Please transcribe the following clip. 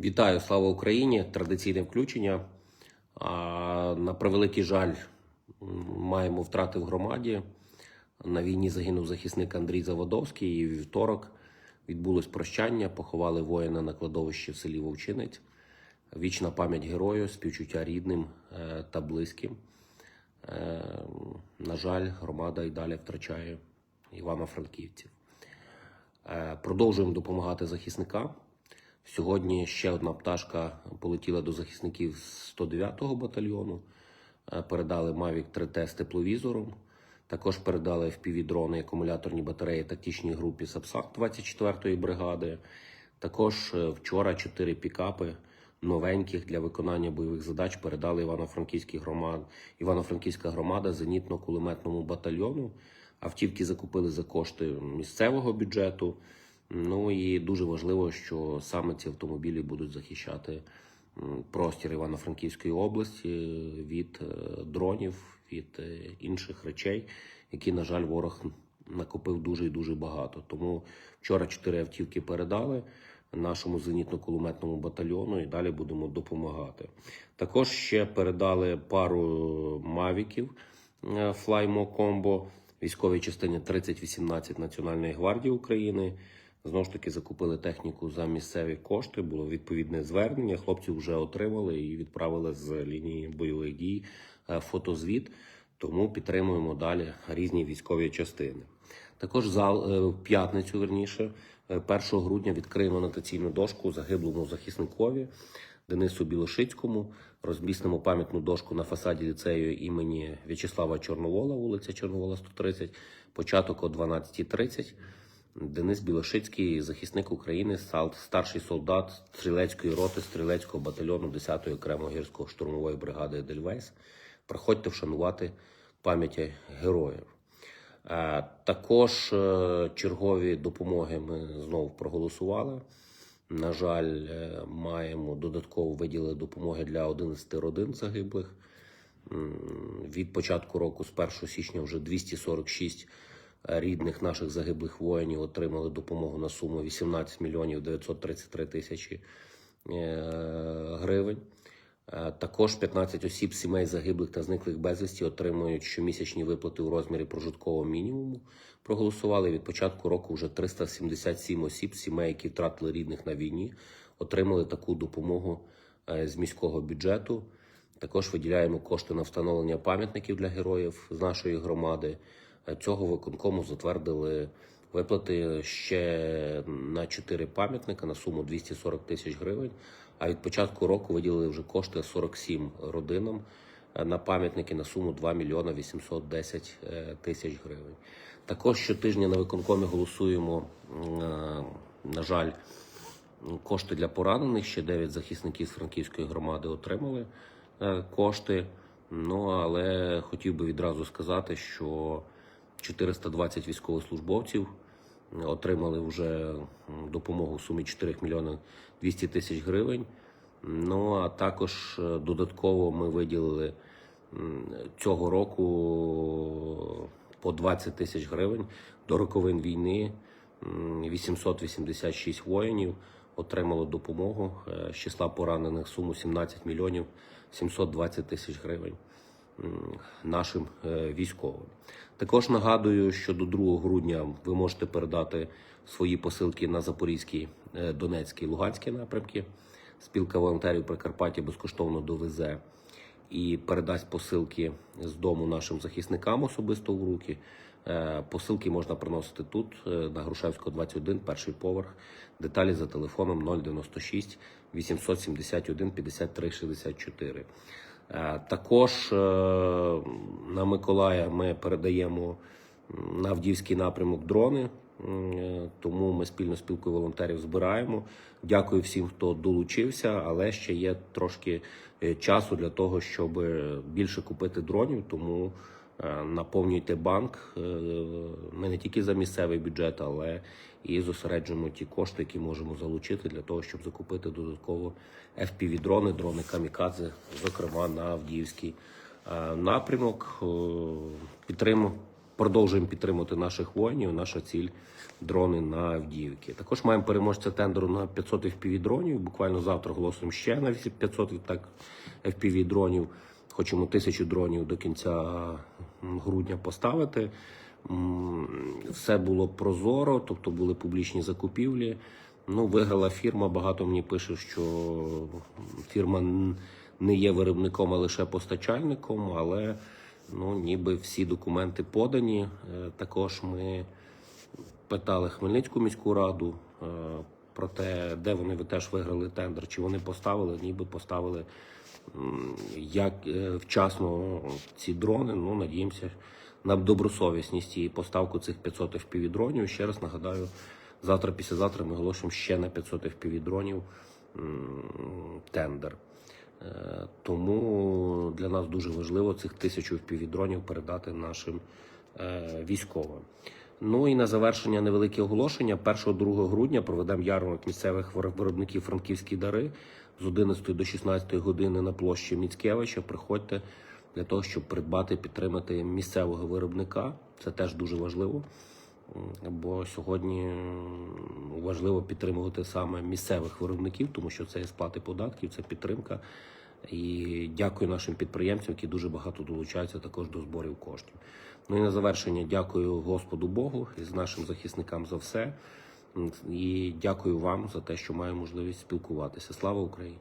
Вітаю, слава Україні! Традиційне включення. На превеликий жаль, маємо втрати в громаді. На війні загинув захисник Андрій Заводовський. І в вівторок відбулось прощання. Поховали воїна на кладовищі в селі Вовчинець. Вічна пам'ять герою, співчуття рідним е, та близьким. Е, на жаль, громада і далі втрачає Івано-Франківців. Е, Продовжуємо допомагати захисникам. Сьогодні ще одна пташка полетіла до захисників 109-го батальйону. Е, Передали Mavic 3T з тепловізором. Також передали FPV-дрони, акумуляторні батареї тактичній групі Сапсак 24-ї бригади. Також е, вчора чотири пікапи новеньких для виконання бойових задач передали Івано-Франківській громад... Івано-Франківська громада зенітно-кулеметному батальйону. Автівки закупили за кошти місцевого бюджету. Ну і дуже важливо, що саме ці автомобілі будуть захищати простір Івано-Франківської області від е, дронів, від е, інших речей, які, на жаль, ворог накопив дуже і дуже багато. Тому вчора чотири автівки передали нашому зенітно-кулеметному батальйону і далі будемо допомагати. Також ще передали пару мавіків е, Flymo Combo військовій частині 3018 Національної гвардії України. Знову ж таки закупили техніку за місцеві кошти. Було відповідне звернення. Хлопці вже отримали і відправили з лінії бойових дій е, фотозвіт. Тому підтримуємо далі різні військові частини. Також зал е, в п'ятницю, верніше, е, 1 грудня відкриємо анотаційну дошку загиблому захисникові Денису Білошицькому. Розмістимо пам'ятну дошку на фасаді ліцею імені В'ячеслава Чорновола, вулиця Чорновола, 130, початок о 12.30. Денис Білошицький, захисник України, старший солдат стрілецької роти стрілецького батальйону 10-ї окремої гірсько-штурмової бригади Едельвейс. Приходьте вшанувати пам'яті героїв. Е, Також е, чергові допомоги ми знову проголосували. На жаль, е, маємо додатково виділили допомоги для 11 родин загиблих. Від початку року, з 1 січня, вже 246 рідних наших загиблих воїнів отримали допомогу на суму 18 мільйонів 933 тисячі е, гривень. Е, Також 15 осіб сімей загиблих та зниклих безвісті отримують щомісячні виплати у розмірі прожиткового мінімуму. Проголосували від початку року вже 377 осіб, сімей, які втратили рідних на війні, отримали таку допомогу е, з міського бюджету. Також виділяємо кошти на встановлення пам'ятників для героїв з нашої громади. Цього виконкому затвердили виплати ще на 4 пам'ятника на суму 240 тисяч гривень. А від початку року виділили вже кошти 47 родинам е, на пам'ятники на суму 2 мільйона 810 е, тисяч гривень. Також щотижня на виконкомі голосуємо, е, на жаль, кошти для поранених. Ще 9 захисників з Франківської громади отримали кошти. Ну але хотів би відразу сказати, що 420 військовослужбовців отримали вже допомогу в сумі 4 мільйони 200 тисяч гривень. Ну а також е, додатково ми виділили цього року по 20 тисяч гривень до роковин війни. М, 886 воїнів отримало допомогу е, з числа поранених суму 17 мільйонів 720 тисяч гривень нашим е, військовим. Також нагадую, що до 2 грудня ви можете передати свої посилки на Запорізький, е, Донецький, Луганський напрямки. Спілка волонтерів Прикарпаття безкоштовно довезе і передасть посилки з дому нашим захисникам особисто в руки. Е, Посилки можна приносити тут, на Грушевського 21, перший поверх. Деталі за телефоном 096 871 53 64. Е, Також е, на Миколая ми передаємо на Авдіївський напрямок дрони. Е, Тому ми спільно спілкою волонтерів збираємо. Дякую всім, хто долучився, але ще є трошки часу для того, щоб більше купити дронів. Тому наповнюйте банк. Е, Ми не тільки за місцевий бюджет, але і зосереджуємо ті кошти, які можемо залучити для того, щоб закупити додатково FPV-дрони, дрони камікадзе, зокрема на Авдіївський е, напрямок. Е, Підтримуємо продовжуємо підтримувати наших воїнів. Наша ціль дрони на Авдіївки. Також маємо переможця тендеру на 500 FPV дронів. Буквально завтра голосуємо ще на 500 так, FPV дронів. Хочемо тисячу дронів до кінця грудня поставити. Все було прозоро, тобто були публічні закупівлі. Ну, виграла фірма. Багато мені пише, що фірма не є виробником, а лише постачальником. Але ну, ніби всі документи подані. Е, Також ми питали Хмельницьку міську раду е, про те, де вони теж виграли тендер, чи вони поставили, ніби поставили як е, вчасно ці дрони. Ну, надіємося на добросовісність і поставку цих 500 FPV дронів. Ще раз нагадаю, завтра, післязавтра ми оголошуємо ще на 500 FPV дронів тендер. Е, Тому для нас дуже важливо цих тисячу впівдронів передати нашим е, військовим. Ну і на завершення невелике оголошення. 1-2 грудня проведемо ярмарок місцевих виробників франківські дари з 11 до 16 години на площі Міцкевича. Приходьте для того, щоб придбати, підтримати місцевого виробника. Це теж дуже важливо. Бо сьогодні важливо підтримувати саме місцевих виробників, тому що це є сплати податків, це підтримка. І дякую нашим підприємцям, які дуже багато долучаються також до зборів коштів. Ну і на завершення дякую Господу Богу і з нашим захисникам за все. І дякую вам за те, що маю можливість спілкуватися. Слава Україні!